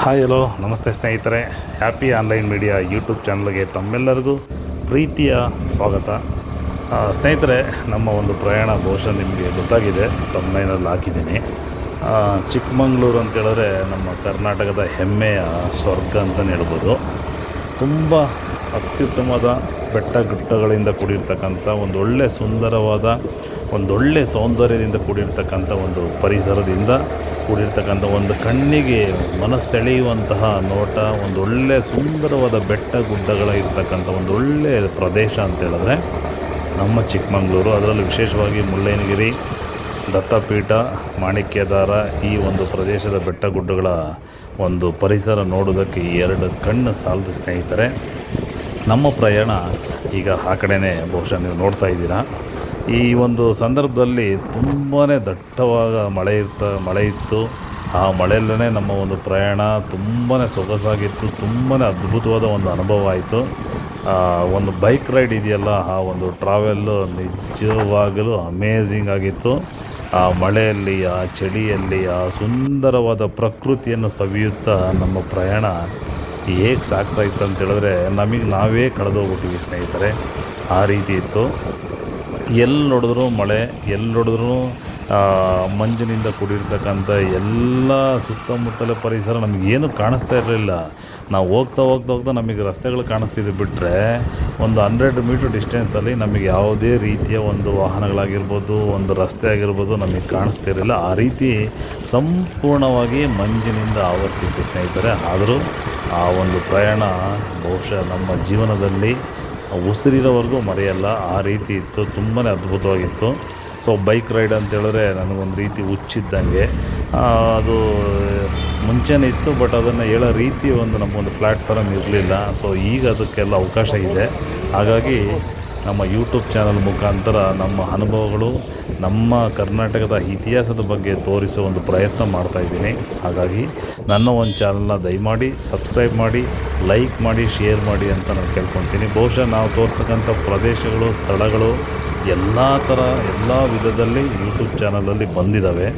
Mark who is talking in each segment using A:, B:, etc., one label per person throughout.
A: Hi hello ನಮಸ್ತೆ ಸ್ನೇಹಿತರೆ. Happy online media YouTube ಚಾನಲ್ಗೆ ತಮ್ಮೆಲ್ಲರಿಗೂ ಪ್ರೀತಿಯ ಸ್ವಾಗತ. ಸ್ನೇಹಿತರೆ, ನಮ್ಮ ಒಂದು ಪ್ರಯಾಣ ಬಹುಶಃ ನಿಮಗೆ ಗೊತ್ತಾಗಿದೆ. ತಮ್ಮೈನಲ್ಲಿ ಹಾಕಿದ್ದೀನಿ. ಚಿಕ್ಕಮಂಗ್ಳೂರು ಅಂತ ಹೇಳಿದ್ರೆ ನಮ್ಮ ಕರ್ನಾಟಕದ ಹೆಮ್ಮೆಯ ಸ್ವರ್ಗ ಅಂತಲೇ ಹೇಳ್ಬೋದು. ತುಂಬ ಅತ್ಯುತ್ತಮವಾದ ಬೆಟ್ಟ ಗುಡ್ಡಗಳಿಂದ ಕೂಡಿರ್ತಕ್ಕಂಥ ಒಂದು ಒಳ್ಳೆಯ ಸುಂದರವಾದ ಒಂದೊಳ್ಳೆ ಸೌಂದರ್ಯದಿಂದ ಕೂಡಿರ್ತಕ್ಕಂಥ ಒಂದು ಪರಿಸರದಿಂದ ಕೂಡಿರ್ತಕ್ಕಂಥ ಒಂದು ಕಣ್ಣಿಗೆ ಮನಸ್ಸೆಳೆಯುವಂತಹ ನೋಟ, ಒಂದೊಳ್ಳೆ ಸುಂದರವಾದ ಬೆಟ್ಟ ಗುಡ್ಡಗಳ ಇರ್ತಕ್ಕಂಥ ಒಂದು ಒಳ್ಳೆ ಪ್ರದೇಶ ಅಂತ ಹೇಳಿದ್ರೆ ನಮ್ಮ ಚಿಕ್ಕಮಗಳೂರು. ಅದರಲ್ಲಿ ವಿಶೇಷವಾಗಿ ಮುಳ್ಳಯ್ಯನಗಿರಿ, ದತ್ತಪೀಠ ಮಾಣಿಕ್ಯದಾರ ಈ ಒಂದು ಪ್ರದೇಶದ ಬೆಟ್ಟ ಗುಡ್ಡಗಳ ಒಂದು ಪರಿಸರ ನೋಡೋದಕ್ಕೆ ಈ ಎರಡು ಕಣ್ಣು ಸಾಲದ ಸ್ನೇಹಿತರೆ. ನಮ್ಮ ಪ್ರಯಾಣ ಈಗ ಆ ಕಡೆನೇ ಬಹುಶಃ ನೀವು ನೋಡ್ತಾ ಇದ್ದೀರಾ. ಈ ಒಂದು ಸಂದರ್ಭದಲ್ಲಿ ತುಂಬಾ ದಟ್ಟವಾದ ಮಳೆ ಇರ್ತ, ಮಳೆ ಇತ್ತು. ಆ ಮಳೆಯಲ್ಲೇ ನಮ್ಮ ಒಂದು ಪ್ರಯಾಣ ತುಂಬಾ ಸೊಗಸಾಗಿತ್ತು ತುಂಬಾ ಅದ್ಭುತವಾದ ಒಂದು ಅನುಭವ ಆಯಿತು. ಒಂದು ಬೈಕ್ ರೈಡ್ ಇದೆಯಲ್ಲ, ಆ ಒಂದು ಟ್ರಾವೆಲ್ಲು ನಿಜವಾಗಲೂ ಅಮೇಝಿಂಗ್ ಆಗಿತ್ತು. ಆ ಮಳೆಯಲ್ಲಿ, ಆ ಚಳಿಯಲ್ಲಿ, ಆ ಸುಂದರವಾದ ಪ್ರಕೃತಿಯನ್ನು ಸವಿಯುತ್ತಾ ನಮ್ಮ ಪ್ರಯಾಣ ಹೇಗೆ ಸಾಗ್ತಾ ಇತ್ತು ಅಂತ ಹೇಳಿದ್ರೆ ನಮಗೆ ನಾವೇ ಕಳೆದೋಗ್ಬಿಟ್ಟಿವಿ ಸ್ನೇಹಿತರೆ. ಆ ರೀತಿ ಇತ್ತು. ಎಲ್ಲಿ ನೋಡಿದ್ರು ಮಳೆ ಎಲ್ಲಿ ನೋಡಿದ್ರು ಮಂಜಿನಿಂದ ಕೂಡಿರ್ತಕ್ಕಂಥ ಎಲ್ಲ ಸುತ್ತಮುತ್ತಲ ಪರಿಸರ ನಮಗೇನು ಕಾಣಿಸ್ತಾ ಇರಲಿಲ್ಲ. ನಾವು ಹೋಗ್ತಾ ಹೋಗ್ತಾ ಹೋಗ್ತಾ ನಮಗೆ ರಸ್ತೆಗಳು ಕಾಣಿಸ್ತಿದ್ದು ಬಿಟ್ಟರೆ ಒಂದು ಹಂಡ್ರೆಡ್ ಮೀಟ್ರ್ ಡಿಸ್ಟೆನ್ಸಲ್ಲಿ ನಮಗೆ ಯಾವುದೇ ರೀತಿಯ ಒಂದು ವಾಹನಗಳಾಗಿರ್ಬೋದು, ಒಂದು ರಸ್ತೆ ಆಗಿರ್ಬೋದು ನಮಗೆ ಕಾಣಿಸ್ತಾ ಇರಲಿಲ್ಲ. ಆ ರೀತಿ ಸಂಪೂರ್ಣವಾಗಿ ಮಂಜಿನಿಂದ ಆವರಿಸಿತ್ತು ಸ್ನೇಹಿತರೆ. ಆದರೂ ಆ ಒಂದು ಪ್ರಯಾಣ ಬಹುಶಃ ನಮ್ಮ ಜೀವನದಲ್ಲಿ ಉಸಿರಿರೋವರೆಗೂ ಮರೆಯಲ್ಲ. ಆ ರೀತಿ ಇತ್ತು. ತುಂಬಾ ಅದ್ಭುತವಾಗಿತ್ತು. ಸೊ ಬೈಕ್ ರೈಡ್ ಅಂತ ಹೇಳಿದ್ರೆ ನನಗೊಂದು ರೀತಿ ಹುಚ್ಚಿದ್ದಂಗೆ. ಅದು ಮುಂಚೆನೇ ಇತ್ತು ಬಟ್ ಅದನ್ನು ಹೇಳೋ ರೀತಿ ಒಂದು ನಮಗೊಂದು ಪ್ಲ್ಯಾಟ್ಫಾರಮ್ ಇರಲಿಲ್ಲ. ಸೊ ಈಗ ಅದಕ್ಕೆಲ್ಲ ಅವಕಾಶ ಇದೆ. ಹಾಗಾಗಿ ನಮ್ಮ ಯೂಟ್ಯೂಬ್ ಚಾನಲ್ ಮುಖಾಂತರ ನಮ್ಮ ಅನುಭವಗಳು ನಮ್ಮ ಕರ್ನಾಟಕದ ಇತಿಹಾಸದ ಬಗ್ಗೆ ತೋರಿಸೋ ಒಂದು ಪ್ರಯತ್ನ ಮಾಡ್ತಾ ಇದ್ದೀನಿ. ಹಾಗಾಗಿ ನನ್ನ ಒಂದು ಚಾನಲ್ನ ದಯಮಾಡಿ ಸಬ್ಸ್ಕ್ರೈಬ್ ಮಾಡಿ ಲೈಕ್ ಮಾಡಿ ಶೇರ್ ಮಾಡಿ ಅಂತ ನಾನು ಕೇಳ್ಕೊತೀನಿ. ಬಹುಶಃ ನಾವು ತೋರಿಸ್ತಕ್ಕಂಥ ಪ್ರದೇಶಗಳು, ಸ್ಥಳಗಳು ಎಲ್ಲ ಥರ, ಎಲ್ಲ ವಿಧದಲ್ಲಿ ಯೂಟ್ಯೂಬ್ ಚಾನಲಲ್ಲಿ ಬಂದಿದ್ದಾವೆ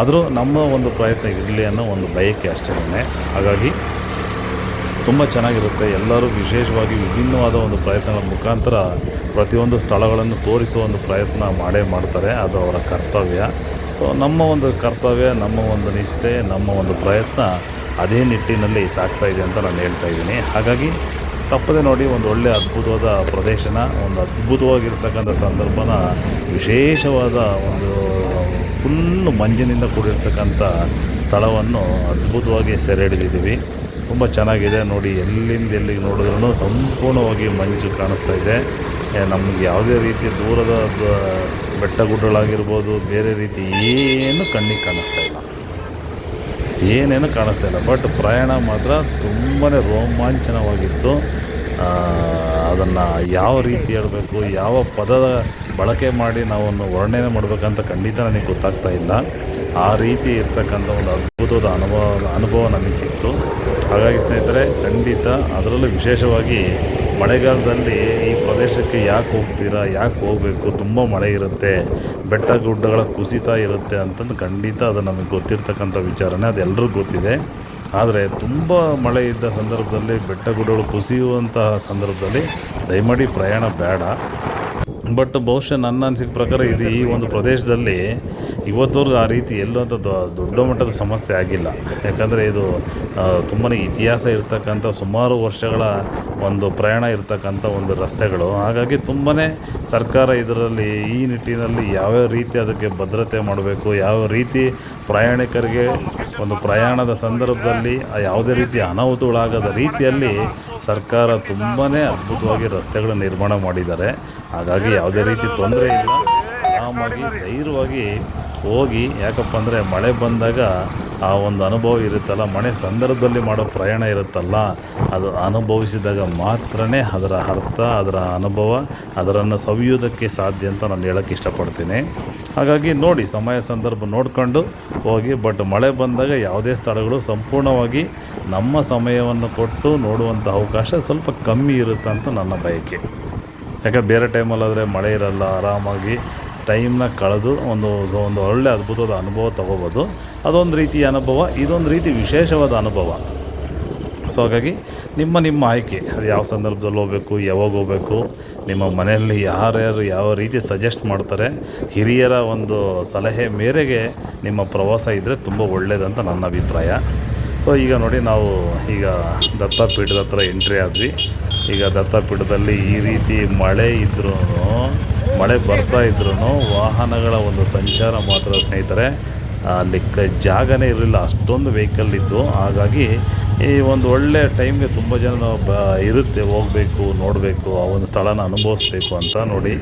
A: ಆದರೂ ನಮ್ಮ ಒಂದು ಪ್ರಯತ್ನ ಇರಲಿ ಅನ್ನೋ ಒಂದು ಬಯಕೆ ಅಷ್ಟೇ ಹಾಗಾಗಿ ತುಂಬ ಚೆನ್ನಾಗಿರುತ್ತೆ. ಎಲ್ಲರೂ ವಿಶೇಷವಾಗಿ ವಿಭಿನ್ನವಾದ ಒಂದು ಪ್ರಯತ್ನಗಳ ಮುಖಾಂತರ ಪ್ರತಿಯೊಂದು ಸ್ಥಳಗಳನ್ನು ತೋರಿಸುವ ಒಂದು ಪ್ರಯತ್ನ ಮಾಡೇ ಮಾಡ್ತಾರೆ. ಅದು ಅವರ ಕರ್ತವ್ಯ. ಸೊ ನಮ್ಮ ಒಂದು ಕರ್ತವ್ಯ, ನಮ್ಮ ಒಂದು ನಿಷ್ಠೆ, ನಮ್ಮ ಒಂದು ಪ್ರಯತ್ನ ಅದೇ ನಿಟ್ಟಿನಲ್ಲಿ ಸಾಕ್ತಾ ಇದೆ ಅಂತ ನಾನು ಹೇಳ್ತಾ ಇದ್ದೀನಿ. ಹಾಗಾಗಿ ತಪ್ಪದೆ ನೋಡಿ ಒಂದು ಒಳ್ಳೆಯ ಅದ್ಭುತವಾದ ಪ್ರದೇಶನ ಒಂದು ಅದ್ಭುತವಾಗಿರ್ತಕ್ಕಂಥ ಸಂದರ್ಭನ ವಿಶೇಷವಾದ ಒಂದು ಫುಲ್ಲು ಮಂಜಿನಿಂದ ಕೂಡಿರ್ತಕ್ಕಂಥ ಸ್ಥಳವನ್ನು ಅದ್ಭುತವಾಗಿ ಸೆರೆ ಹಿಡಿದಿದ್ದೀವಿ. ತುಂಬ ಚೆನ್ನಾಗಿದೆ ನೋಡಿ, ಎಲ್ಲಿಂದ ಎಲ್ಲಿಗೆ ನೋಡಿದ್ರೂ ಸಂಪೂರ್ಣವಾಗಿ ಮಂಜು ಕಾಣಿಸ್ತಾ ಇದೆ. ನಮ್ಗೆ ಯಾವುದೇ ರೀತಿ ದೂರದ ಬೆಟ್ಟ ಗುಡ್ಡಗಳಾಗಿರ್ಬೋದು ಬೇರೆ ರೀತಿ ಏನು ಕಣ್ಣಿಗೆ ಕಾಣಿಸ್ತಾ ಇಲ್ಲ. ಏನೇನು ಕಾಣಿಸ್ತಾ ಇಲ್ಲ. ಬಟ್ ಪ್ರಯಾಣ ಮಾತ್ರ ತುಂಬಾ ರೋಮಾಂಚನವಾಗಿತ್ತು. ಅದನ್ನು ಯಾವ ರೀತಿ ಹೇಳಬೇಕು, ಯಾವ ಪದದ ಬಳಕೆ ಮಾಡಿ ನಾವನ್ನು ವರ್ಣನೆ ಮಾಡಬೇಕಂತ ಖಂಡಿತ ನನಗೆ ಗೊತ್ತಾಗ್ತಾ ಇಲ್ಲ. ಆ ರೀತಿ ಇರ್ತಕ್ಕಂಥ ಒಂದು ಅದ್ಭುತದ ಅನುಭವ ಅನುಭವ ನಮಗೆ ಸಿಕ್ತು. ಹಾಗಾಗಿ ಸ್ನೇಹಿತರೆ, ಖಂಡಿತ ಅದರಲ್ಲೂ ವಿಶೇಷವಾಗಿ ಮಳೆಗಾಲದಲ್ಲಿ ಈ ಪ್ರದೇಶಕ್ಕೆ ಯಾಕೆ ಹೋಗ್ತೀರಾ, ಯಾಕೆ ಹೋಗಬೇಕು? ತುಂಬ ಮಳೆ ಇರುತ್ತೆ, ಬೆಟ್ಟ ಗುಡ್ಡಗಳ ಕುಸಿತ ಇರುತ್ತೆ ಅಂತಂದು ಖಂಡಿತ ಅದು ನಮಗೆ ಗೊತ್ತಿರ್ತಕ್ಕಂಥ ವಿಚಾರನೇ, ಅದು ಎಲ್ರಿಗೂ ಗೊತ್ತಿದೆ. ಆದರೆ ತುಂಬ ಮಳೆ ಇದ್ದ ಸಂದರ್ಭದಲ್ಲಿ, ಬೆಟ್ಟ ಗುಡ್ಡಗಳು ಕುಸಿಯುವಂತಹ ಸಂದರ್ಭದಲ್ಲಿ ದಯಮಾಡಿ ಪ್ರಯಾಣ ಬೇಡ. ಬಟ್ ಬಹುಶಃ ನನ್ನ ಅನಿಸಿಕೆ ಪ್ರಕಾರ ಇದು ಈ ಒಂದು ಪ್ರದೇಶದಲ್ಲಿ ಇವತ್ತವರೆಗೂ ಆ ರೀತಿ ಎಲ್ಲೂ ಅಂತ ದೊಡ್ಡ ಮಟ್ಟದ ಸಮಸ್ಯೆ ಆಗಿಲ್ಲ. ಯಾಕಂದರೆ ಇದು ತುಂಬಾ ಇತಿಹಾಸ ಇರ್ತಕ್ಕಂಥ ಸುಮಾರು ವರ್ಷಗಳ ಒಂದು ಪ್ರಯಾಣ ಇರ್ತಕ್ಕಂಥ ಒಂದು ರಸ್ತೆಗಳು. ಹಾಗಾಗಿ ತುಂಬಾ ಸರ್ಕಾರ ಇದರಲ್ಲಿ ಈ ನಿಟ್ಟಿನಲ್ಲಿ ಯಾವ್ಯಾವ ರೀತಿ ಅದಕ್ಕೆ ಭದ್ರತೆ ಮಾಡಬೇಕು, ಯಾವ ರೀತಿ ಪ್ರಯಾಣಿಕರಿಗೆ ಒಂದು ಪ್ರಯಾಣದ ಸಂದರ್ಭದಲ್ಲಿ ಯಾವುದೇ ರೀತಿ ಅನಾಹುತಗಳಾಗದ ರೀತಿಯಲ್ಲಿ ಸರ್ಕಾರ ತುಂಬಾ ಅದ್ಭುತವಾಗಿ ರಸ್ತೆಗಳ ನಿರ್ಮಾಣ ಮಾಡಿದ್ದಾರೆ. ಹಾಗಾಗಿ ಯಾವುದೇ ರೀತಿ ತೊಂದರೆ ಇಲ್ಲ. ಆರಾಮಾಗಿ, ಧೈರ್ಯವಾಗಿ ಹೋಗಿ ಯಾಕಪ್ಪ ಅಂದರೆ ಮಳೆ ಬಂದಾಗ ಆ ಒಂದು ಅನುಭವ ಇರುತ್ತಲ್ಲ, ಮಳೆ ಸಂದರ್ಭದಲ್ಲಿ ಮಾಡೋ ಪ್ರಯಾಣ ಇರುತ್ತಲ್ಲ, ಅದು ಅನುಭವಿಸಿದಾಗ ಮಾತ್ರನೇ ಅದರ ಅರ್ಥ, ಅದರ ಅನುಭವ, ಅದರನ್ನು ಸವಿಯೋದಕ್ಕೆ ಸಾಧ್ಯ ಅಂತ ನಾನು ಹೇಳೋಕ್ಕೆ ಇಷ್ಟಪಡ್ತೀನಿ. ಹಾಗಾಗಿ ನೋಡಿ, ಸಮಯ ಸಂದರ್ಭ ನೋಡಿಕೊಂಡು ಹೋಗಿ, ಬಟ್ ಮಳೆ ಬಂದಾಗ ಯಾವುದೇ ಸ್ಥಳಗಳು ಸಂಪೂರ್ಣವಾಗಿ ನಮ್ಮ ಸಮಯವನ್ನು ಕೊಟ್ಟು ನೋಡುವಂಥ ಅವಕಾಶ ಸ್ವಲ್ಪ ಕಮ್ಮಿ ಇರುತ್ತಂತ ನನ್ನ ಬಯಕೆ. ಯಾಕೆ ಬೇರೆ ಟೈಮಲ್ಲಾದರೆ ಮಳೆ ಇರಲ್ಲ, ಆರಾಮಾಗಿ ಟೈಮ್ನ ಕಳೆದು ಒಂದು ಒಂದು ಒಳ್ಳೆ ಅದ್ಭುತವಾದ ಅನುಭವ ತಗೋಬೋದು. ಅದೊಂದು ರೀತಿಯ ಅನುಭವ, ಇದೊಂದು ರೀತಿ ವಿಶೇಷವಾದ ಅನುಭವ. ಸೊ ಹಾಗಾಗಿ ನಿಮ್ಮ ನಿಮ್ಮ ಆಯ್ಕೆ, ಅದು ಯಾವ ಸಂದರ್ಭದಲ್ಲಿ ಹೋಗಬೇಕು, ಯಾವಾಗ ಹೋಗಬೇಕು, ನಿಮ್ಮ ಮನೆಯಲ್ಲಿ ಯಾರ್ಯಾರು ಯಾವ ರೀತಿ ಸಜೆಸ್ಟ್ ಮಾಡ್ತಾರೆ, ಹಿರಿಯರ ಒಂದು ಸಲಹೆ ಮೇರೆಗೆ ನಿಮ್ಮ ಪ್ರವಾಸ ಇದ್ದರೆ ತುಂಬ ಒಳ್ಳೆಯದಂತ ನನ್ನ ಅಭಿಪ್ರಾಯ. ಸೊ ಈಗ ನೋಡಿ ನಾವು ಈಗ ದತ್ತಪೀಠದ ಹತ್ರ ಎಂಟ್ರಿ ಆದ್ವಿ. ಈಗ ದತ್ತಪೀಠದಲ್ಲಿ ಈ ರೀತಿ ಮಳೆ ಇದ್ರೂ ಮಳೆ ಬರ್ತಾ ಇದ್ರೂ ವಾಹನಗಳ ಒಂದು ಸಂಚಾರ ಮಾತ್ರ ಸ್ನೇಹಿತರೆ ಅಲ್ಲಿ ಕ ಜಾಗನೇ ಇರಲಿಲ್ಲ. ಅಷ್ಟೊಂದು ವೆಹಿಕಲ್ ಇದ್ದು, ಹಾಗಾಗಿ ಈ ಒಂದು ಒಳ್ಳೆ ಟೈಮ್ಗೆ ತುಂಬ ಜನ ಬ, ಇರುತ್ತೆ, ಹೋಗಬೇಕು, ನೋಡಬೇಕು, ಆ ಒಂದು ಸ್ಥಳನ ಅನುಭವಿಸ್ಬೇಕು ಅಂತ ನೋಡಿ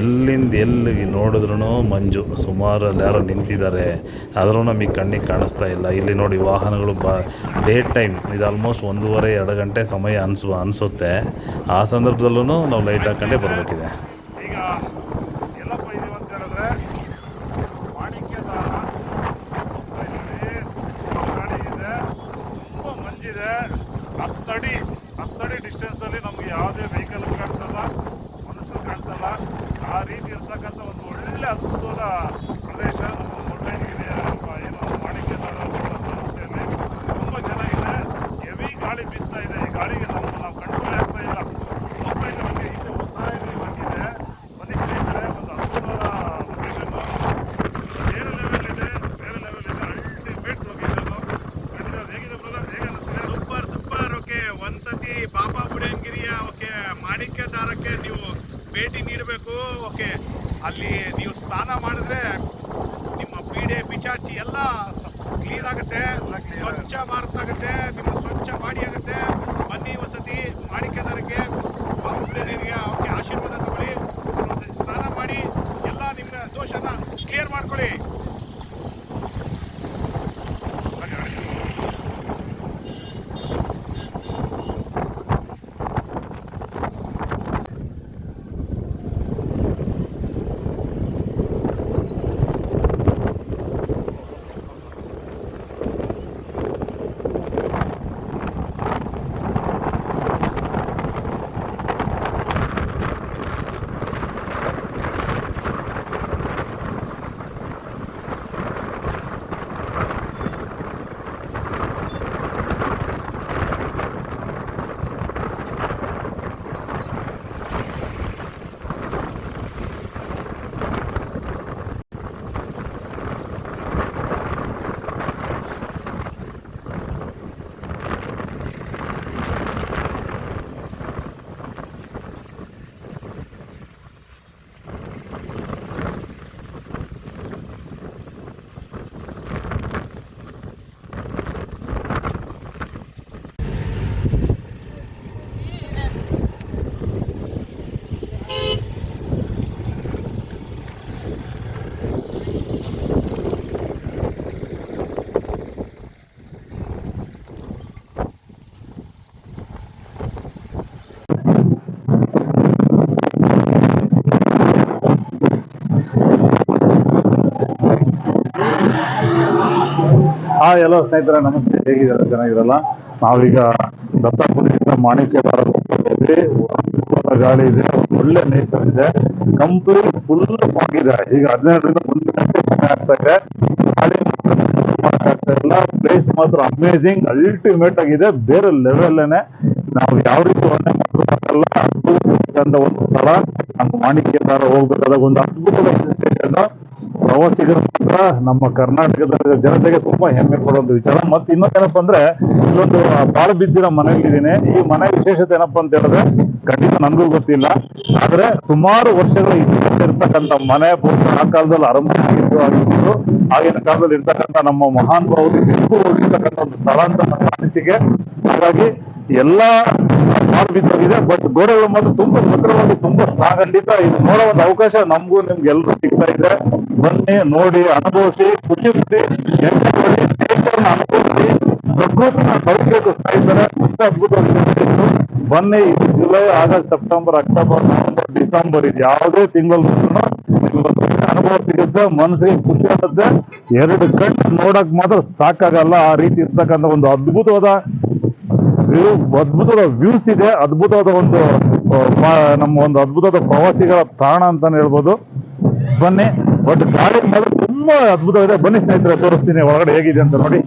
A: ಎಲ್ಲಿಂದ ಎಲ್ಲಿ ನೋಡಿದ್ರೂ ಮಂಜು. ಸುಮಾರು ಯಾರೋ ನಿಂತಿದ್ದಾರೆ. ಆದರೂ ನಮಗೆ ಕಣ್ಣಿಗೆ ಕಾಣಿಸ್ತಾ ಇಲ್ಲ. ಇಲ್ಲಿ ನೋಡಿ ವಾಹನಗಳು ಬ ಡೇ ಟೈಮ್ ಇದು ಆಲ್ಮೋಸ್ಟ್ ಒಂದೂವರೆ, ಎರಡು ಗಂಟೆ ಸಮಯ ಅನಿಸು, ಅನಿಸುತ್ತೆ. ಆ ಸಂದರ್ಭದಲ್ಲೂ ನಾವು ಲೈಟ್ ಹಾಕ್ಕೊಂಡೇ ಬರಬೇಕಿದೆ
B: ಈಗ ಎಲ್ಲಪ್ಪ ಇದೀವಿ ಅಂತ ಹೇಳಿದ್ರೆ ಮಾಣಿಕ್ಯ ದಾರ ಹೋಗ್ತಾ ಇದೀವಿ ತುಂಬ ಗಾಡಿ ಇದೆ ತುಂಬ ಮಂಜಿದೆ ಹತ್ತಡಿ ಹತ್ತಡಿ ಡಿಸ್ಟೆನ್ಸಲ್ಲಿ ನಮಗೆ ಯಾವುದೇ ವೆಹಿಕಲ್ ಕಾಣಿಸಲ್ಲ ಮನುಷ್ಯರು ಕಾಣಿಸಲ್ಲ ಆ ರೀತಿ ಇರ್ತಕ್ಕಂಥ ಒಂದು ಒಳ್ಳೆ ಅದ್ಭುತವಾದ ಪ್ರದೇಶ ನಮ್ಮ ಮುಳ್ಳಯ್ಯನಗಿರಿ ಏನು ಮಾಣಿಕ್ಯ ದಾರ ರಸ್ತೆಯಲ್ಲಿ ತುಂಬ ಚೆನ್ನಾಗಿದೆ ಹೆವಿ ಗಾಳಿ ಬೀಸ್ತಾ ಇದೆ ಈ ಗಾಳಿಗೆ ನಾವು ನಾವು ಕಂಟ್ರೋಲ್ ಆಗ್ತಾ ಇಲ್ಲ ಹೋಗ್ತಾ ಇದೆ ನಮಗೆ ಹಿಂದೆ ಹೋಗ್ತಾ ಇದ್ದೀವಿ ಹಂಗಿದೆ ಬನ್ನಿ ಸ್ನೇಹಿತರೆ ಒಂದು ಅದ್ಭುತವಾದ ಲೊಕೇಶನ್ ಬೇರೆ ಲೆವೆಲ್ ಇದೆ ಬೇರೆ ಲೆವೆಲ್ ಇದೆ ಅಲ್ಟಿಮೇಟ್ ಲೊಕೇಶನ್ ಹೇಗಿದೆ ಬ್ರದರ್ ಹೇಗೆ ಅನಿಸ್ತಿದೆ
C: ಸೂಪರ್ ಸೂಪರ್ ಓಕೆ ಒಂದ್ಸತಿ ಬಾಬಾ ಬುಡನ್ಗಿರಿಯ ಓಕೆ ಮಾಣಿಕ್ಯ ದಾರಕ್ಕೆ ನೀವು ಭೇಟಿ ನೀಡಬೇಕು, ಓಕೆ, ಅಲ್ಲಿ ನೀವು ಸ್ನಾನ ಮಾಡಿದ್ರೆ ನಿಮ್ಮ ಪೀಡೆ ಪಿಚಾಚಿ ಎಲ್ಲ ಕ್ಲೀನ್ ಆಗುತ್ತೆ, ಸ್ವಚ್ಛ ಭಾರತ ಆಗುತ್ತೆ, ನಿಮ್ಮ ಸ್ವಚ್ಛ ಮಾಡಿ ಆಗುತ್ತೆ. ಬನ್ನಿ ಒಂದ್ಸತಿ ಮಾಣಿಕ್ಯ ದಾರಕ್ಕೆ ಬಾಬಾ ಬುಡನ್ಗಿರಿಯ ಓಕೆ ಆಶೀರ್ವಾದ ತಗೊಳ್ಳಿ ಒಂದ್ಸತಿ ಸ್ನಾನ ಮಾಡಿ ಎಲ್ಲ ನಿಮ್ಮ ದೋಷನ ಕ್ಲಿಯರ್ ಮಾಡ್ಕೊಳ್ಳಿ
B: ಹಾ ಎಲ್ಲ ಸ್ನೇಹಿತರ, ನಮಸ್ತೆ. ಹೇಗಿದ್ದಾರೆ? ಚೆನ್ನಾಗಿರಲ್ಲ ನಾವೀಗ ದತ್ತಾಪುರದಿಂದ ಇದ್ವಿ ಅದ್ಭುತವಾದ ಗಾಳಿ ಇದೆ. ಒಳ್ಳೆ ನೇಚರ್ ಇದೆ. ಕಂಪ್ಲೀಟ್ ಫುಲ್ ಫಾಗ್ ಇದೆ. ಈಗ ಹದಿನೈದರಿಂದ ಒಂದು ಗಂಟೆ ಸಮಯ ಆಗ್ತಾ ಇದೆ. ಗಾಳಿ ಇಲ್ಲ. ಪ್ಲೇಸ್ ಮಾತ್ರ ಅಮೇಝಿಂಗ್ ಅಲ್ಟಿಮೇಟ್ ಆಗಿದೆ. ಬೇರೆ ಲೆವೆಲ್ಲೇನೆ ನಾವು ಯಾವ ರೀತಿ ವರ್ಣೆ ಮಾಡೋದಲ್ಲ ಅದ್ಭುತ ಒಂದು ಸ್ಥಳ. ನಮ್ಮ ಮಾಣಿಕ್ಯದಾರ ಹೋಗ್ಬೇಕಾದಾಗ ಒಂದು ಅದ್ಭುತವಾದ ಪ್ರವಾಸಿಗರ ಕೂಡ ನಮ್ಮ ಕರ್ನಾಟಕದ ಜನತೆಗೆ ತುಂಬಾ ಹೆಮ್ಮೆ ಪಡುವಂತ ವಿಚಾರ. ಮತ್ತೆ ಇನ್ನೊಂದೇನಪ್ಪ ಅಂದ್ರೆ, ಇಲ್ಲೊಂದು ಬಾಳು ಬಿದ್ದಿರೋ ಮನೆಯಲ್ಲಿದ್ದೀನಿ ಈ ಮನೆ ವಿಶೇಷತೆ ಏನಪ್ಪಾ ಅಂತ ಹೇಳಿದ್ರೆ, ಖಂಡಿತ ನನಗೂ ಗೊತ್ತಿಲ್ಲ. ಆದ್ರೆ ಸುಮಾರು ವರ್ಷಗಳ ಇರ್ತಕ್ಕಂಥ ಮನೆ ಬಹುಶಃ ಆ ಕಾಲದಲ್ಲಿ ಆರಂಭ ಆಗಿತ್ತು. ಆಗಿನ ಕಾಲದಲ್ಲಿ ಇರ್ತಕ್ಕಂಥ ನಮ್ಮ ಮಹಾನ್ ಭಾವರು ಹೋಗಿರ್ತಕ್ಕಂಥ ಒಂದು ಸ್ಥಳ ಅಂತ ನನ್ನ ಅನಿಸಿಕೆ ಹಾಗಾಗಿ ಎಲ್ಲಾ ಬಾಳು ಬಿದ್ದೋಗಿದೆ ಬಟ್ ಗೋಡೆಗಳು ಮಾತ್ರ ತುಂಬಾ ಭದ್ರವಾಗಿ, ತುಂಬಾ ಖಂಡಿತ ಇದು ನೋಡೋ ಒಂದು ಅವಕಾಶ ನಮಗೂ, ನಿಮ್ಗೆ ಎಲ್ಲರೂ ಸಿಗ್ತಾ ಇದೆ. ಬನ್ನಿ, ನೋಡಿ, ಅನುಭವಿಸಿ, ಖುಷಿ ಪಡಿ ನೇಚರ್ನ ಅನುಭವಿಸಿ, ಪ್ರಕೃತಿನ ಸೌಖ್ಯಕ್ಕೆ ಇದ್ದಾರೆ. ತುಂಬಾ ಅದ್ಭುತವಾಗಿದೆ ಇದು. ಬನ್ನಿ July, August, September, October, November, December, ಇದು ಯಾವುದೇ ತಿಂಗಳು ಅನುಭವ ಸಿಗುತ್ತೆ, ಮನಸ್ಸಿಗೆ ಖುಷಿ ಆಗುತ್ತೆ. ಎರಡು ಕಣ್ಣು ನೋಡಕ್ ಮಾತ್ರ ಸಾಕಾಗಲ್ಲ. ಆ ರೀತಿ ಇರ್ತಕ್ಕಂಥ ಒಂದು ಅದ್ಭುತವಾದ ವ್ಯೂ ಅದ್ಭುತವಾದ ವ್ಯೂಸ್ ಇದೆ. ಅದ್ಭುತವಾದ ಒಂದು ನಮ್ಮ ಒಂದು ಅದ್ಭುತವಾದ ಪ್ರವಾಸಿಗಳ ತಾಣ ಅಂತಾನೆ ಹೇಳ್ಬೋದು. ಬನ್ನಿ. ಬಟ್ ಗಾಡಿ ಮೇಲೆ ತುಂಬಾ ಅದ್ಭುತವಾಗಿದೆ ಬನ್ನಿ ಸ್ನೇಹಿತರೆ, ತೋರಿಸ್ತೀನಿ ಒಳಗಡೆ ಹೇಗಿದೆ ಅಂತ ನೋಡಿ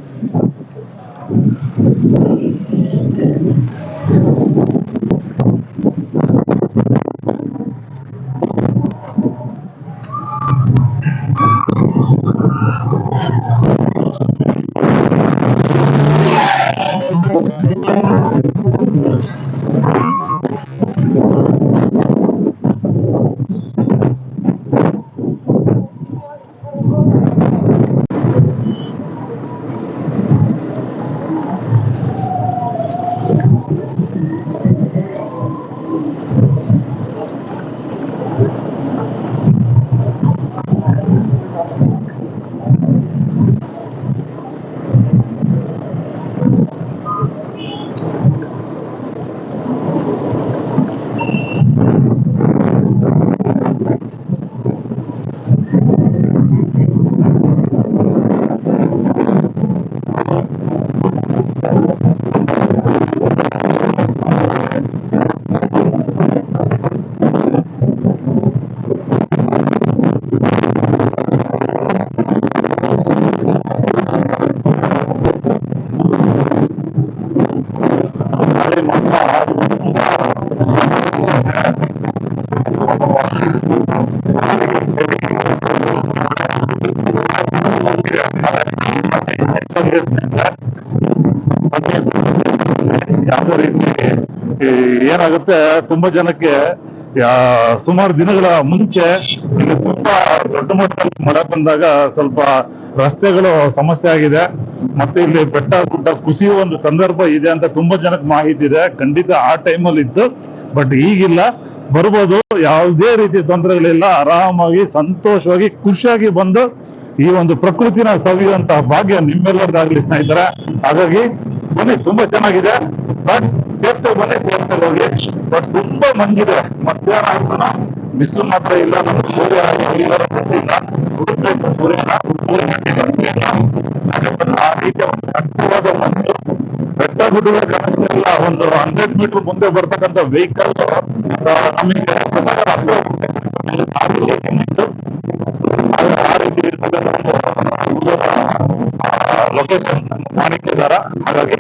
B: ಗಾಳಿ ಮಾತ್ರ ಯಾವುದೇ ರೀತಿ ಈ ಏನಾಗುತ್ತೆ ತುಂಬಾ ಜನಕ್ಕೆ ಸುಮಾರು ದಿನಗಳ ಮುಂಚೆ ತುಂಬಾ ದೊಡ್ಡ ಮಟ್ಟದಲ್ಲಿ ಮಳೆ ಬಂದಾಗ ಸ್ವಲ್ಪ ರಸ್ತೆಗಳು ಸಮಸ್ಯೆ ಆಗಿದೆ. ಮತ್ತೆ ಇಲ್ಲಿ ಬೆಟ್ಟ, ಗುಡ್ಡ ಕುಸಿಯುವ ಒಂದು ಸಂದರ್ಭ ಇದೆ ಅಂತ ತುಂಬಾ ಜನಕ್ಕೆ ಮಾಹಿತಿ ಇದೆ. ಖಂಡಿತ ಆ ಟೈಮಲ್ಲಿ ಇತ್ತು, ಬಟ್ ಈಗಿಲ್ಲ. ಬರ್ಬೋದು, ಯಾವುದೇ ರೀತಿ ತೊಂದರೆಗಳಿಲ್ಲ. ಆರಾಮಾಗಿ, ಸಂತೋಷವಾಗಿ, ಖುಷಿಯಾಗಿ ಬಂದು ಈ ಒಂದು ಪ್ರಕೃತಿನ ಸವಿಯುವಂತಹ ಭಾಗ್ಯ ನಿಮ್ಮೆಲ್ಲರಿಗಾಗ್ಲಿ ಸ್ನೇಹಿತರೆ. ಹಾಗಾಗಿ ಬನ್ನಿ ತುಂಬಾ ಚೆನ್ನಾಗಿದೆ ಬಟ್ ಸೇಫ್ಟಿ ಬನ್ನಿ ಸೇಫ್ಟಿ ಹೋಗಿ ಬಟ್ ತುಂಬಾ ಮಂದಿದೆ. ಮಧ್ಯಾಹ್ನ ಆಯ್ತು ಬಿಸಿಲು ಮಾತ್ರ ಇಲ್ಲ ನಮ್ಗೆ ಸೂರ್ಯ ಇಲ್ಲ ಹುಡುಕ್ಬೇಕು ಸೂರ್ಯನ. ಯಾಕಂದ್ರೆ ಆ ರೀತಿಯ ಒಂದು ದಟ್ಟವಾದ ಮಂಜು ಬೆಟ್ಟ ಗುಡ್ಡಗಳ ಕಾಣಿಸ್ತಿಲ್ಲ ಒಂದು ಹಂಡ್ರೆಡ್ ಮೀಟರ್ ಮುಂದೆ ಬರ್ತಕ್ಕಂಥ ವೆಹಿಕಲ್ ನಮಗೆ ಆ ರೀತಿ ಇರ್ತದೆ ಲೊಕೇಶನ್ ಮಾಣಿಕ್ಯದಾರ ಹಾಗಾಗಿ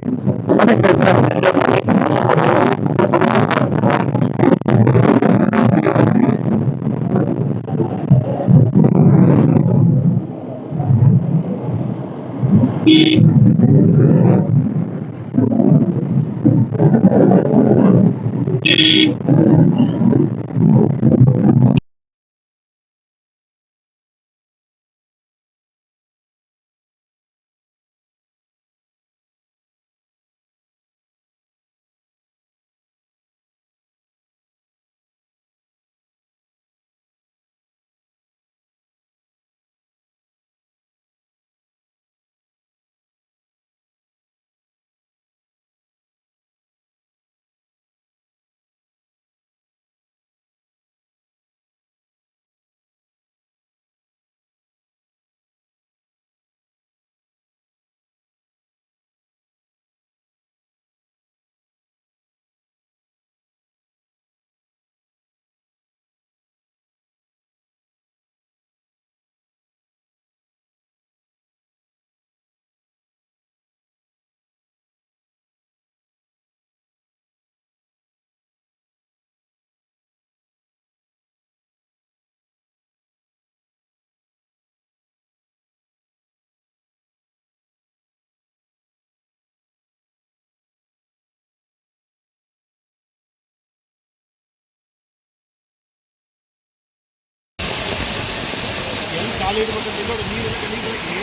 C: ಖಾಲಿ ಇಡಬೇಕಂತ ನೋಡಿ ನೀರು ನೀರು ಹೋಗಿ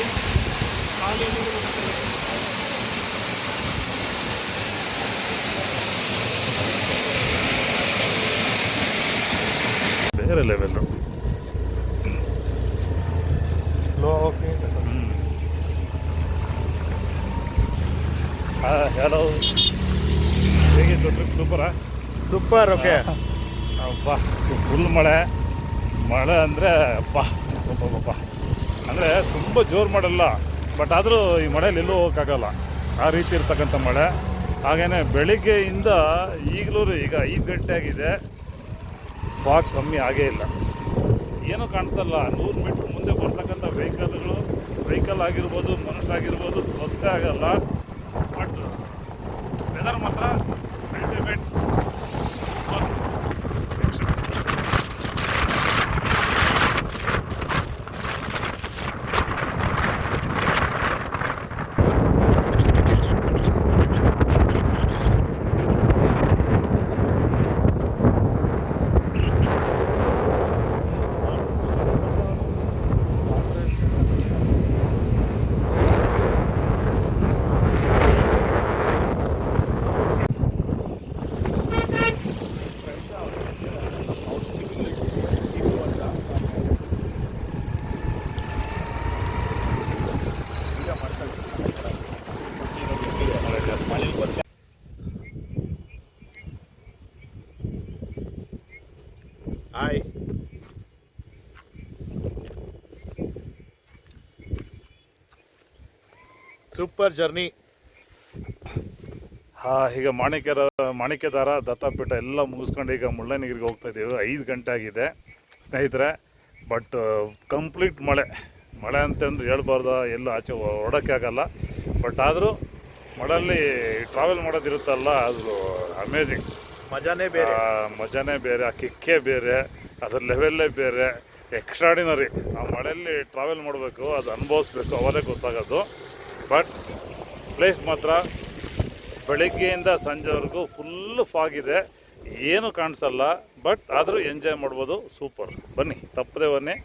C: ಖಾಲಿ ಇರ್ಬೇಕಂತ
A: ಬೇರೆ ಲೆವೆಲ್ಲು
C: ಸ್ಲೋ ಓಕೆ
A: ಹಲೋ ಹೇಗಿತ್ತು ಟ್ರಿಪ್ ಸೂಪರಾ
C: ಸೂಪರ್ ಓಕೆ
A: ಅಪ್ಪ ಫುಲ್ ಮಳೆ. ಮಳೆ ಅಂದರೆ ಅಪ್ಪ ಅಪ್ಪ ಅಂದರೆ ತುಂಬ ಜೋರು ಮಾಡಲ್ಲ ಬಟ್ ಆದರೂ ಈ ಮಳೆಯಲ್ಲಿ ಎಲ್ಲೂ ಹೋಗೋಕ್ಕಾಗಲ್ಲ. ಆ ರೀತಿ ಇರ್ತಕ್ಕಂಥ ಮಳೆ. ಹಾಗೆಯೇ ಬೆಳಿಗ್ಗೆಯಿಂದ ಈಗಲೂ ಈಗ ಐದು ಗಂಟೆ ಆಗಿದೆ. ಫಾಗ್ ಕಮ್ಮಿ ಆಗೇ ಇಲ್ಲ. ಏನೂ ಕಾಣಿಸಲ್ಲ. ನೂರು ಮೀಟ್ರ್ ಮುಂದೆ ಬರ್ತಕ್ಕಂಥ ವೆಹಿಕಲ್ಗಳು, ವೆಹಿಕಲ್ ಆಗಿರ್ಬೋದು, ಮನುಷ್ಯ ಆಗಿರ್ಬೋದು, ಗೊತ್ತೇ ಆಗಲ್ಲ. ಬಟ್ ವೆದರ್ ಮಾತ್ರ
D: ಹಾಯ್ ಸೂಪರ್ ಜರ್ನಿ.
B: ಹಾಂ ಈಗ ಮಾಣಿಕ್ಯರ ಮಾಣಿಕ್ಯದಾರ ದತ್ತಾಪೀಠ ಎಲ್ಲ ಮುಗಿಸ್ಕೊಂಡು ಈಗ ಮುಳ್ಳಯ್ಯನಗಿರಿಗೆ ಹೋಗ್ತಾ ಇದ್ದೀವಿ. ಐದು ಗಂಟೆ ಆಗಿದೆ ಸ್ನೇಹಿತರೆ. ಬಟ್ ಕಂಪ್ಲೀಟ್ ಮಳೆ. ಮಳೆ ಅಂತಂದ್ರೆ ಹೇಳ್ಬಾರ್ದು ಎಲ್ಲ ಆಚೆ ಆಗಲ್ಲ. ಬಟ್ ಆದರೂ ಮಳೆಯಲ್ಲಿ ಟ್ರಾವೆಲ್ ಮಾಡೋದಿರುತ್ತಲ್ಲ ಅದು ಅಮೇಝಿಂಗ್
D: ಮಜಾನೇ ಬೇರೆ.
B: ಮಜಾನೇ ಬೇರೆ ಆ ಕಿಕ್ಕೇ ಬೇರೆ ಅದ್ರ ಲೆವೆಲ್ಲೇ ಬೇರೆ. ಎಕ್ಸ್ಟ್ರಾಡಿನರಿ ಆ ಮಳೆಯಲ್ಲಿ ಟ್ರಾವೆಲ್ ಮಾಡಬೇಕು ಅದು ಅನುಭವಿಸ್ಬೇಕು ಅವರೇ ಗೊತ್ತಾಗೋದು. ಬಟ್ ಪ್ಲೇಸ್ ಮಾತ್ರ ಬೆಳಗ್ಗೆಯಿಂದ ಸಂಜೆವರೆಗೂ ಫುಲ್ಲು ಫಾಗಿದೆ ಏನು ಕಾಣಿಸಲ್ಲ ಬಟ್ ಆದರೂ ಎಂಜಾಯ್ ಮಾಡ್ಬೋದು. ಸೂಪರ್ ಬನ್ನಿ, ತಪ್ಪದೆ ಬನ್ನಿ.